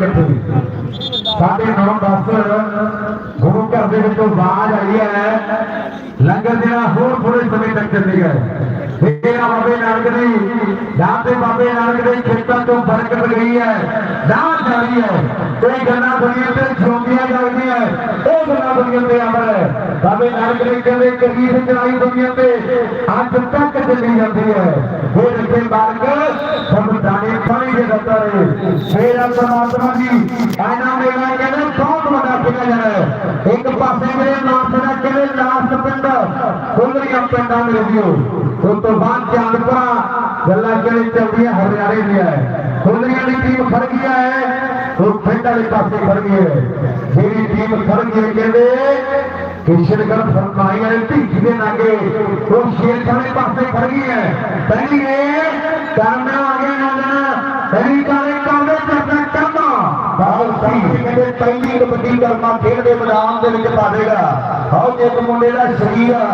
ਇਕੱਠੇ ਸਾਡੇ 9 10 ਗੁਰੂ ਘਰ ਦੇ ਵਿੱਚੋਂ ਆਵਾਜ਼ ਆਈ ਹੈ, ਲੰਗਰ ਜਿਹੜਾ ਹੋਰ ਥੋੜੇ ਸਮੇਂ ਤੱਕ ਚੱਲੇਗਾ ਫੇਰ ਬਾਬੇ ਨਾਨਕ ਦੀ ਜਾਂ ਤੇ ਬਾਬੇ ਨਾਨਕ ਦੇ ਖੇਤਾਂ ਤੋਂ ਬਰਕਤ ਗਈ ਹੈ ਨਾ ਜਾਰੀ ਹੈ। ਕੋਈ ਗੱਲਾਂ ਦੁਨੀਆ ਤੇ ਜਿਉਂਦੀਆਂ ਜਾਂਦੀਆਂ ਉਹ ਗੱਲਾਂ ਦੁਨੀਆ ਤੇ ਅਮਰ ਹੈ। ਬਾਬੇ ਨਾਨਕ ਨੇ ਕਹਿੰਦੇ, ਕਬੀਰ ਚੜਾਈ ਦੁਨੀਆ ਤੇ ਅੱਜ ਤੱਕ ਚੱਲੀ ਜਾਂਦੀ ਹੈ। ਉਹ ਰੱਖੇ ਮਾਲਕ ਸਭ ਪਾਣੀ ਦੇ ਦਿੱਤਾ ਹੈ। ਮੇਰਾ ਪਰਮਾਤਮਾ ਜੀ ਐਨਾ ਮੇਰਾ ਕਹਿੰਦੇ, ਬਹੁਤ ਵੱਡਾ ਕਿਹਾ ਜਾਣਾ ਇੱਕ ਪਾਸੇ ਮੇਰੇ ਨਾਮ एकम पंडाल रिव्यू तो तूफान तो चांदपुरा गला के चल रही है हरियाणा में है सुंदरिया की टीम खड़ गया है तो पिंड वाले पास खड़ गई है जेडी टीम खड़ गई कहते किशनगढ़ फरमाई वाले ढीठी दे नागे वो शेरखान वाले पास खड़ गई है पहली है करना आगे ना जाना पहली काले काले करना करना ਬਾਲ ਸਿੰਘ ਕਹਿੰਦੇ ਪਹਿਲੀ ਕਬੱਡੀ ਕਰਮਾ ਖੇਡ ਦੇ ਮੈਦਾਨ ਦੇ ਵਿੱਚ ਪਾਵੇਗਾ ਹਉ ਜੇ ਮੁੰਡੇ ਦਾ ਸਰੀਰ ਆ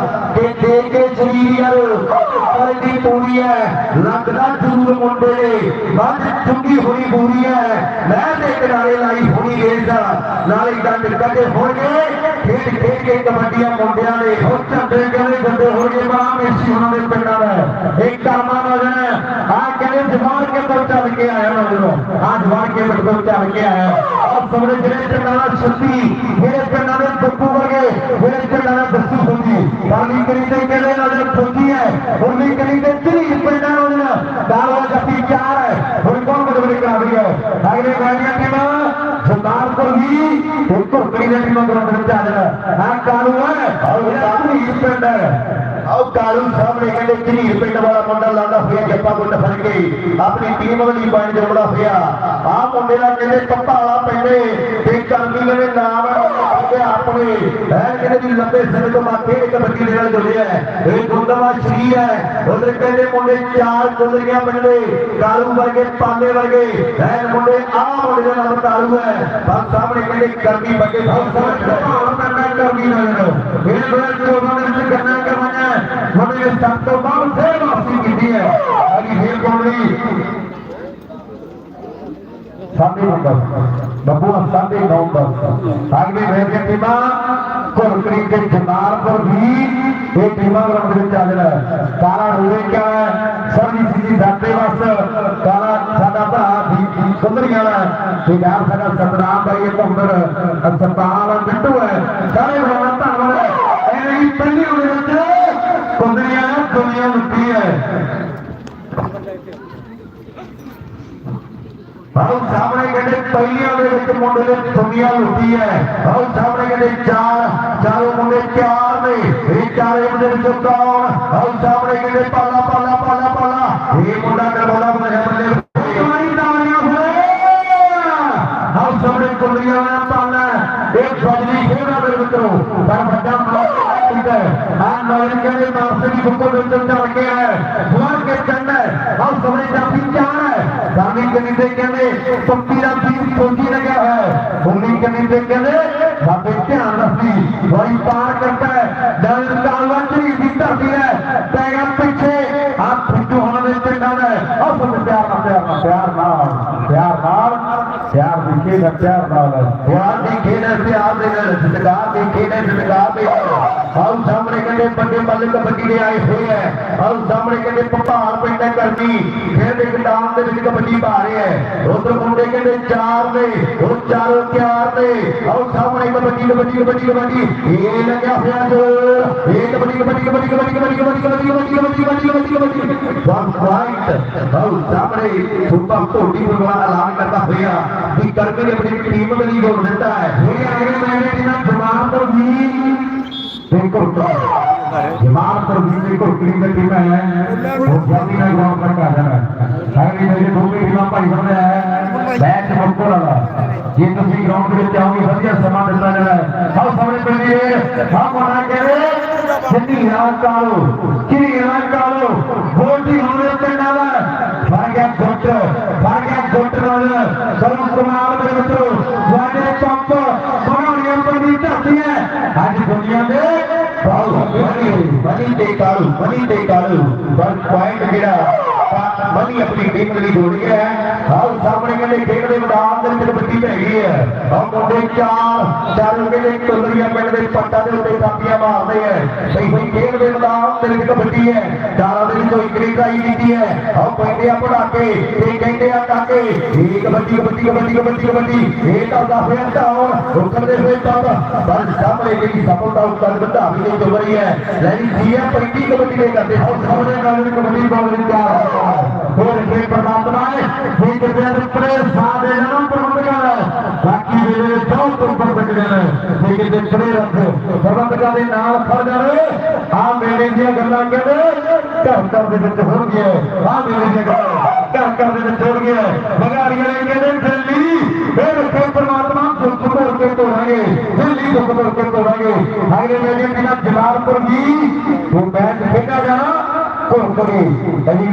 سیریل پلٹی پوری ہے لگتا ضرور منڈے نے بد چنگی ہوئی پوری ہے نہر دے کنارے لائی ہوئی گیزا نالے دند کٹے ہو گئے کھیل کھیل کے کبڈیاں منڈیاں نے ہو چندے گلے گندے ہو گئے ماں میسی انہوں نے پنڈا ہے ایک کارما نظر ہے آ کہے زبان کے پر چل کے آیا نظر آ زبان کے پر چل کے آیا اور سمجھ رہے کنارا شتی میرے کنارے بکو ورگے میرے کنارے دستو ہوتی تعلیم کری تے کہنے نظر நீதிமன்றம் இருந்தாங்க நாக்காலும் இருப்பேன் அவத்தாலும் சாமனை கண்டத்திரி இருப்பிட்டவாழ கொண்டாலாண்டா ஹுயா ஜப்பா கொண்ட பரக்கை அப்படி தீமவதி பாய்ந்தவளா ஹுயா ஆ முன்னே நான் தப்பா பெண்ணே தேக்கான் நீங்களே நாம ਪਵੇ ਇਹ ਕਹਿੰਦੇ ਵੀ ਲੰਬੇ ਸਮੇਂ ਤੋਂ ਮਾਕੇ ਇੱਕ ਬੱਤੀ ਦੇ ਨਾਲ ਜੁੜਿਆ ਹੈ, ਇਹ ਗੁੰਦਵਾ ਸ਼੍ਰੀ ਹੈ। ਉਹਦੇ ਕਹਿੰਦੇ ਮੁੰਡੇ ਚਾਰ ਗੁੰਦਰੀਆਂ ਬੰਦੇ ਕਾਲੂ ਵਰਗੇ ਪਾਲੇ ਵਰਗੇ। ਇਹ ਮੁੰਡੇ ਆ ਮੁੰਡੇ ਦਾ ਨਾਮ ਕਾਲੂ ਹੈ। ਬਸ ਸਾਹਮਣੇ ਕਹਿੰਦੇ ਕਰਮੀ ਬੱਗੇ ਸਭ ਸਮਝ ਭਾਵ ਕਰਨਾ ਕਰਮੀ ਨਾਲ ਇਹ ਬੜਾ ਜੋਬਾਂ ਦੇ ਵਿੱਚ ਕਰਨਾ ਕਰਵਾਇਆ ਮੁੰਡੇ ਨੇ ਸਭ ਤੋਂ ਬਾਅਦ ਫੇਰ ਵਾਪਸੀ ਕੀਤੀ ਹੈ। ਅਗੀ ਫੇਰ ਕੋਣ ਲਈ ਸਾਹਮਣੇ ਹੁੰਦਾ बबुआ साढ़े नौ बस अगली भेज टीमा कुरकरी के जुनार पर भी ये टीमा ग्राउंड में चल रहा है काला रोवे क्या है सभी सीधी साढ़े बस काला साडा भरा भी सुंदरी वाला है यार साडा सतनाम भाई एक अंदर अस्पताल बिट्टू है सारे भगवान धनवान है ਇਹ ਨਹੀਂ ਪਹਿਲੀ ਉਹਦੇ ਵਿੱਚ ਕੁੰਦਰੀਆਂ ਦੁਨੀਆ ਲੁੱਟੀ ਹੈ ਬਾਬੂ ਸਾਹਿਬ ਕਹਿੰਦੇ ਪਹਿਲੀਆਂ ਦੇ ਵਿੱਚ ਮੁੰਡੇ ਨੇ ਦੁਨੀਆ ਲੁੱਟੀ ਹੈ ਬਹੁਤ ਸਾਹਮਣੇ ਕਹਿੰਦੇ ਚਾਰ, ਚਾਰੋਂ ਮੁੰਡੇ ਚਾਰ ਨੇ, ਇਹ ਚਾਰੇ ਮੁੰਡੇ ਵਿੱਚੋਂ ਕੌਣ? ਬਹੁਤ ਸਾਹਮਣੇ ਕਹਿੰਦੇ ਪਾਲਾ ਪਾਲਾ ਪਾਲਾ ਪਾਲਾ, ਇਹ ਮੁੰਡਾ ਕਰਵਾਉਣਾ ਬਣੇ ਬੱਲੇ ਮਾਰੀ ਸਾਹਮਣੇ ਕੁੰਡੀਆਂ ਦਾ ਪਾਲਾ ਇਹ ਫੌਜੀ ਖੇਡਾ ਮੇਰੇ ਮਿੱਤਰੋ ਪਰ ਵੱਡਾ ਮਾਰ ਠੀਕ ਹੈ। ਆ ਨੌਜਵਾਨ ਕਹਿੰਦੇ ਮਾਰਸੇ ਦੀ ਬੁੱਕੋ ਦੇ ਚੜ ਕੇ ਹੈ ਫੋਨ ਕੇ ਚੰਡਾ ਹੈ। ਸਾਹਮਣੇ ਗਾਮੀ ਕਮੀਤੇ ਕਹਿੰਦੇ ਪੰਪੀ ਦਾ ਪੀਰ ਸੋਝੀ ਲਗਾ ਹੈ ਹੁਣੀ ਕਮੀਤੇ ਕਹਿੰਦੇ ਬਾਬੇ ਧਿਆਨ ਰੱਖੀ ਵਾਰੀ ਪਾਰ ਕਰਦਾ ਹੈ ਦਰ ਕਾਲਾਂ ਚ ਹੀ ਦਿੱਤਾ ਸੀ ਹੈ ਪੈਗਾ ਪਿੱਛੇ ਆਹ ਫੁੱਟੂ ਹੋਣ ਦੇ ਪਿੰਡਾਂ ਦਾ ਹੈ ਅਸਲ ਪਿਆਰ ਨਾਲ ਪਿਆਰ ਨਾਲ ਪਿਆਰ ਨਾਲ ਪਿਆਰ ਨਾਲ ਪਿਆਰ ਦਿੱਕੇ ਦਾ ਪਿਆਰ ਨਾਲ ਹੈ ਪਿਆਰ ਦੀ ਖੇਡ ਹੈ ਪਿਆਰ ਦੇ ਨਾਲ ਸਤਿਕਾਰ ਦੀ ਖੇਡ ਹੈ ਸਤਿਕਾਰ ਦੇ ਨਾਲ ਹਾਂ ਦੇ ਆਉ ਮੱਲ ਕਬੱਡੀ ਦੇ ਆਏ ਹੋਏ ਹੈ ਆਉ ਸਾਹਮਣੇ ਕਹਿੰਦੇ ਪਹਾੜ ਪਿੰਡਾਂ ਕਰਨੀ ਖੇਡ ਦੇ ਮੈਦਾਨ ਦੇ ਵਿੱਚ ਕਬੱਡੀ ਪਾ ਰਹੇ ਹੈ ਉਧਰ ਮੁੰਡੇ ਕਹਿੰਦੇ ਚਾਰ ਨੇ ਉਹ ਚਾਰੋਂ ਤਿਆਰ ਨੇ ਆਉ ਸਾਹਮਣੇ ਕਬੱਡੀ ਕਬੱਡੀ ਕਬੱਡੀ ਕਬੱਡੀ ਇਹ ਲੱਗਿਆ ਹੋਇਆ ਜੋ ਇਹ ਕਬੱਡੀ ਕਬੱਡੀ ਕਬੱਡੀ ਕਬੱਡੀ ਕਬੱਡੀ ਕਬੱਡੀ ਕਬੱਡੀ ਕਬੱਡੀ ਕਬੱਡੀ ਕਬੱਡੀ ਕਬੱਡੀ ਕਬੱਡੀ ਵਨ ਫਾਈਟ ਆਉ ਸਾਹਮਣੇ ਸੁਪਰ ਢੋਡੀ ਭਗਵਾਨ ਐਲਾਨ ਕਰਦਾ ਹੋਇਆ ਵੀ ਕਰਕੇ ਆਪਣੀ ਟੀਮ ਲਈ ਗੋਲ ਦਿੱਤਾ ਹੈ ਇਹ ਅਗਲੇ ਮੈਚ ਇਹਨਾਂ ਜਵਾਨ ਤੋਂ ਵੀ ਬਿਲਕੁਲ ਜਮਾਤ ਪਰ ਵੀ ਕੋਈ ਕਰੀ ਦੀ ਟੀਮ ਹੈ ਉਹ ਜਲਦੀ ਨਾਲ ਗਰਾਊਂਡ ਤੱਕ ਆ ਜਾਣਾ ਅਗਲੀ ਮੇਰੇ ਦੋਵੇਂ ਟੀਮਾਂ ਭਾਈ ਬੰਦੇ ਹੈ ਮੈਚ ਮੁੱਕੋ ਵਾਲਾ ਜੇ ਤੁਸੀਂ ਗਰਾਊਂਡ ਦੇ ਵਿੱਚ ਆਓਗੇ ਵਧੀਆ ਸਮਾਂ ਦਿੱਤਾ ਜਾਣਾ ਹੈ ਆਓ ਸਾਹਮਣੇ ਪਿੰਡੀ ਆਹ ਮਨਾ ਕਰੇ ਜਿੱਤੀ ਨਾ ਕਾਲੋ ਕਿਰੀ ਨਾ ਕਾਲੋ ਗੋਲਡੀ ਹੋਣੇ ਪਿੰਡਾਂ ਦਾ ਫੜ ਗਿਆ ਗੁੱਟ ਫੜ ਗਿਆ ਗੁੱਟ ਨਾਲ ਕਰਮ ਕੁਮਾਰ ਦੇ ਮਿੱਤਰੋ ਵਾਡੇ మనీ టేకాలు మనీ టేకాలు వన్ పాయింట్ కూడా ਤੇ ਕਾਲੂ ਪਰ ਪੁਆਇੰਟ ਜਿਹੜਾ ਮਨੀ ਆਪਣੀ ਟੀਮ ਲਈ ਜੋੜੀ ਹੈ। ਆਹ ਸਾਹਮਣੇ ਕਹਿੰਦੇ ਖੇਡ ਦੇ ਮੈਦਾਨ ਦੇ ਵਿੱਚ ਕਬੱਡੀ ਪੈ ਗਈ ਹੈ। ਆਹ ਮੁੰਡੇ ਚਾਰ ਚਾਰ ਕਹਿੰਦੇ ਟੁੱਲੀਆਂ ਪਿੰਡ ਦੇ ਪੱਟਾਂ ਦੇ ਉੱਤੇ ਕਾਪੀਆਂ ਮਾਰਦੇ ਹੈ। ਸਹੀ ਸਹੀ ਖੇਡ ਦੇ ਮੈਦਾਨ ਦੇ ਵਿੱਚ ਕਬੱਡੀ ਹੈ। ਚਾਰਾਂ ਦੇ ਵਿੱਚੋਂ ਇੱਕ ਨੇ ਟਰਾਈ ਕੀਤੀ ਹੈ। ਆਹ ਪੈਂਦੇ ਆ ਪੜਾਕੇ ਤੇ ਕਹਿੰਦੇ ਆ ਕਾਕੇ, ਇਹ ਕਬੱਡੀ ਕਬੱਡੀ ਕਬੱਡੀ ਕਬੱਡੀ ਕਬੱਡੀ, ਇਹ ਤਾਂ ਦਾ ਫਿਰ ਡਾਉਨ ਹੁਕਮ ਦੇ ਫਿਰ ਤਾਂ ਪਰ ਸਾਹਮਣੇ ਜਿਹੜੀ ਸਫਲਤਾ ਉੱਤਰ ਵਧਾ ਵੀ ਨਹੀਂ ਚੁੱਕ ਰਹੀ ਹੈ। ਲੈ ਜੀ ਜੀ ਹੈ ਪੈਂਦੀ ਕਬੱਡੀ ਦੇ ਕਰਦੇ। ਹੋਰ ਸਾਹਮਣੇ ਗੱਲ ਦੀ ਕਬੱਡੀ ਬਾਲ ਵਿੱਚ ਤਿਆਰ ਹੋਰ ਫਿਰ ਪਰਮਾਤਮਾ ਨੇ ਠੀਕ ਦੇ ਉੱਪਰ ਸਾਥ ਦੇ ਪ੍ਰਬੰਧਕਾਂ ਦਾ ਬਾਕੀ ਵੇਲੇ ਬਹੁਤ ਉੱਪਰ ਸਕਦੇ ਠੀਕ ਦੇ ਉੱਪਰੇ ਰੱਖ। ਪ੍ਰਬੰਧਕਾਂ ਦੇ ਨਾਲ ਖੜ ਜਾਵੇ ਆ ਮੇਲੇ ਦੀਆਂ ਗੱਲਾਂ ਕਹਿੰਦੇ ਘਰ ਘਰ ਦੇ ਵਿੱਚ ਹੋਣਗੀਆਂ ਆ ਮੇਲੇ ਦੀਆਂ ਗੱਲਾਂ ਘਰ ਘਰ ਦੇ ਵਿੱਚ ਹੋਣਗੀਆਂ ਬਗਾੜੀਆਂ ਨੇ ਕਹਿੰਦੇ, ਦਿੱਲੀ ਇਹ ਰੱਖੇ ਪ੍ਰਮਾਤਮਾ ਦੁੱਖ ਭਰ ਕੇ ਤੋੜਾਂਗੇ। ਦਿੱਲੀ ਦੁੱਖ ਭਰ ਕੇ ਤੋੜਾਂਗੇ। ਅਗਲੇ ਮੇਲੇ ਦੀਆਂ ਜਲਾਲਪੁਰ ਦੀ ਉਹ ਮੈਚ ਖੇਡਿਆ ਜਾਣਾ, ਘੁੰਮ ਕਰੀ ਅਜੀ